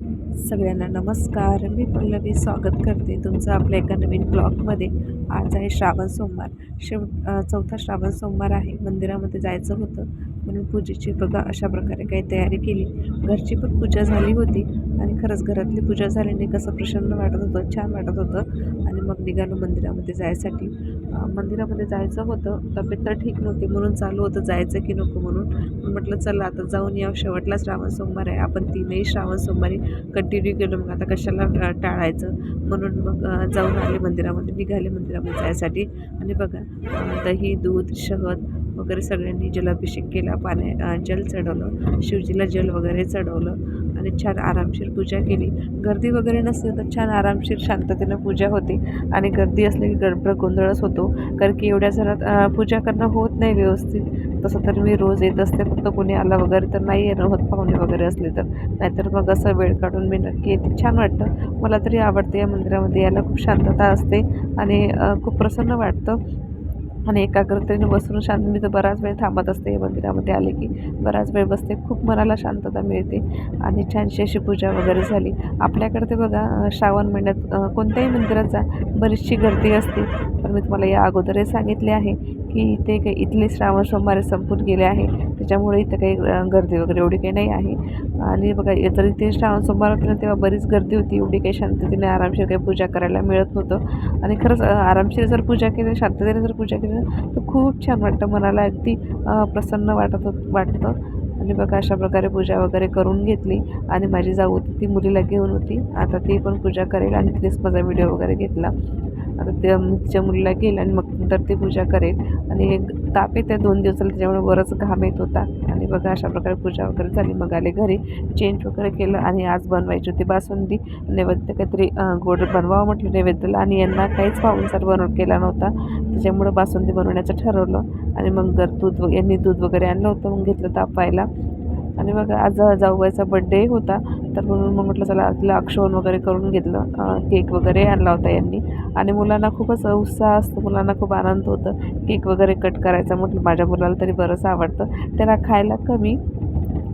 सगळ्यांना नमस्कार. मी पल्लवी स्वागत करते तुमचं आपल्या एका नवीन ब्लॉगमध्ये. आज आहे श्रावण सोमवार. शेव चौथा श्रावण सोमवार आहे. मंदिरामध्ये जायचं होतं. म्हणून पूजेची बघा अशा प्रकारे काही तयारी केली. घरची पण पूजा झाली होती. आणि खरंच घरातली पूजा झाल्याने कसं प्रसन्न वाटत होतं छान वाटत होतं. आणि मग निघालो मंदिरामध्ये जायसाठी. मंदिरामध्ये जायचं होतं. तब्येत तर ठीक नव्हती. म्हणून चालू होतं जायचं की नको म्हणून. म्हटलं चला आता जाऊन या. शेवटला श्रावण सोमवार आहे. आपण तीनही श्रावण सोमवारी कंटिन्यू केलो. मग आता कशाला टा- टाळायचं? म्हणून मग जाऊन आले मंदिरामध्ये. निघाले मंदिरामध्ये जायसाठी. आणि बघा दही दूध शहद वगैरे सगळ्यांनी जलाभिषेक केला. पाण्या जल चढवलं. शिवजीला जल वगैरे चढवलं. आणि छान आरामशीर पूजा केली. गर्दी वगैरे नसते तर छान आरामशीर शांततेनं पूजा होते आणि गर्दी असली की गडबड गोंधळच होतो. कारण की एवढ्या जणात पूजा करणं होत नाही व्यवस्थित. तसं तर मी रोज येत असते फक्त कोणी आला वगैरे तर नाही येणं होत पाहुणे वगैरे असले तर. नाहीतर मग असं वेळ काढून मी नक्की येते. छान वाटतं. मला तरी आवडते या मंदिरामध्ये यायला. खूप शांतता असते आणि खूप प्रसन्न वाटतं. आणि एकाग्रतेने बसून शांत मी तर बराच वेळ थांबत असते. या मंदिरामध्ये आले की बराच वेळ बसते. खूप मनाला शांतता मिळते आणि छानशी अशी पूजा वगैरे झाली. आपल्याकडे ते बघा श्रावण महिन्यात कोणत्याही मंदिरात जा बरीचशी गर्दी असते. पण मी तुम्हाला या अगोदरही सांगितले आहे की इथे काही इथले श्रावण सोमवार संपून गेले आहे. त्याच्यामुळे इथं काही गर्दी वगैरे एवढी काही नाही आहे. आणि बघा जर इथे श्रावण सोमवार होते ना तेव्हा बरीच गर्दी होती. एवढी काही शांततेने आरामशीर काही पूजा करायला मिळत नव्हतं. आणि खरंच आरामशीर जर पूजा केली शांततेने जर पूजा केली तर खूप छान वाटतं. मनाला अगदी प्रसन्न वाटत वाटतं. आणि बघा अशा प्रकारे पूजा वगैरे करून घेतली. आणि माझी जाऊ होती ती मुलीला घेऊन होती. आता ती पण पूजा करेल आणि तिनेच माझा व्हिडिओ वगैरे घेतला. आता ते तिच्या मुलीला घेईल आणि मग नंतर ती पूजा करेल. आणि एक ताप येते दोन दिवसाला त्याच्यामुळे बरंच घाम येत होता. आणि बघा अशा प्रकारे पूजा वगैरे झाली. मग आले घरी चेंज वगैरे केलं आणि आज बनवायची होती बासुंदी. नैवेद्य काहीतरी गोड बनवावं म्हटलं नैवेद्याला. आणि यांना काहीच पाहुणसार बनव केला नव्हता. त्याच्यामुळं बासुंदी बनवण्याचं ठरवलं. आणि मग जर दूध यांनी दूध वगैरे आणलं होतं. मग घेतलं तापायला आणि मग आज जाऊबाईचा बड्डे होता. तर म्हणून मग म्हटलं चला तिला अक्षवण वगैरे करून घेतलं केक वगैरे आणला होता यांनी. आणि मुलांना खूपच उत्साह असतो मुलांना खूप आनंद होतं. केक वगैरे कट करायचा म्हटलं माझ्या मुलाला तरी बरंच आवडतं. त्याला खायला कमी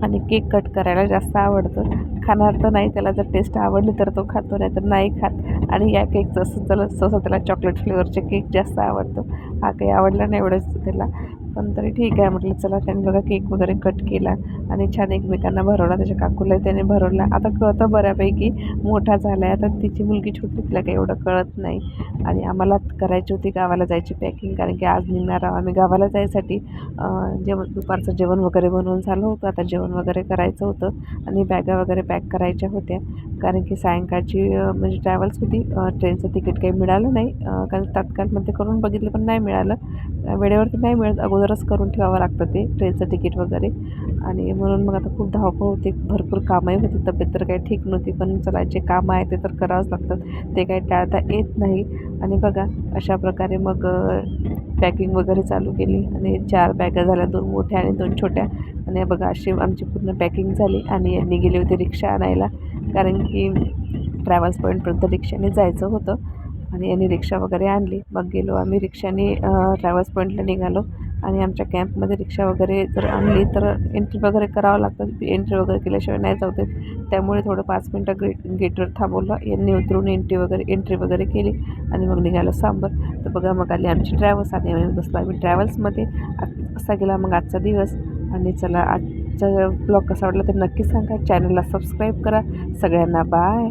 आणि केक कट करायला जास्त आवडतं. खाणार तर नाही त्याला जर टेस्ट आवडली तर तो खातो नाही तर नाही खात. आणि या केक जसं त्याला तसं त्याला चॉकलेट फ्लेवरचे केक जास्त आवडतं. हा काही आवडला नाही एवढंच त्याला. पण तरी ठीक आहे. म्हटलं चला त्याने बघा केक वगैरे कट केला आणि छान एकमेकांना भरवला. त्याच्या काकूला त्याने भरवला. आता कळतं बऱ्यापैकी मोठा झाला आहे आता तिची मुलगी छोटी तिला काही एवढं कळत नाही. आणि आम्हाला करायची होती गावाला जायची पॅकिंग. कारण की आज निघणार आहोत आम्ही गावाला जायसाठी. जेवण दुपारचं जेवण वगैरे बनवून झालं होतं. आता जेवण वगैरे करायचं होतं आणि बॅगा वगैरे पॅक करायच्या होत्या. कारण की सायंकाळची म्हणजे ट्रॅव्हल्स होती. ट्रेनचं तिकीट काही मिळालं नाही. कारण तात्काळमध्ये करून बघितलं पण नाही मिळालं. वेळेवरती नाही मिळत. अगोदर अगोदरच करून ठेवावं लागतं ते ट्रेनचं तिकीट वगैरे. आणि म्हणून मग आता खूप धावपळ होती भरपूर कामही होती तब्येत तर काही ठीक नव्हती पण चला जे कामं आहे ते तर करावंच लागतात ते काही टाळता येत नाही. आणि बघा अशा प्रकारे मग पॅकिंग वगैरे चालू केली. आणि चार बॅगा झाल्या दोन मोठ्या आणि दोन छोट्या. आणि बघा अशी आमची पूर्ण पॅकिंग झाली आणि यांनी गेले होते रिक्षा आणायला. कारण की ट्रॅव्हल्स पॉईंटपर्यंत रिक्षाने जायचं होतं. आणि यांनी रिक्षा वगैरे आणली. मग गेलो आम्ही रिक्षाने ट्रॅव्हल्स पॉईंटला निघालो. आणि आमच्या कॅम्पमध्ये रिक्षा वगैरे जर आणली तर एंट्री वगैरे करावं लागतं. एंट्री वगैरे केल्याशिवाय नाही जाऊ देत. त्यामुळे थोडं पाच मिनटं गेट गेटवर थांबवलं. यांनी उतरून एंट्री वगैरे एंट्री वगैरे केली आणि मग निघालं सांबर. तर बघा मग आली आमची ट्रॅव्हल्स आणि आम्ही बसलो आम्ही ट्रॅव्हल्समध्ये असा गेला मग आजचा दिवस. आणि चला आजचा ब्लॉग कसा वाटला तर नक्की सांगा. चॅनलला सबस्क्राईब करा. सगळ्यांना बाय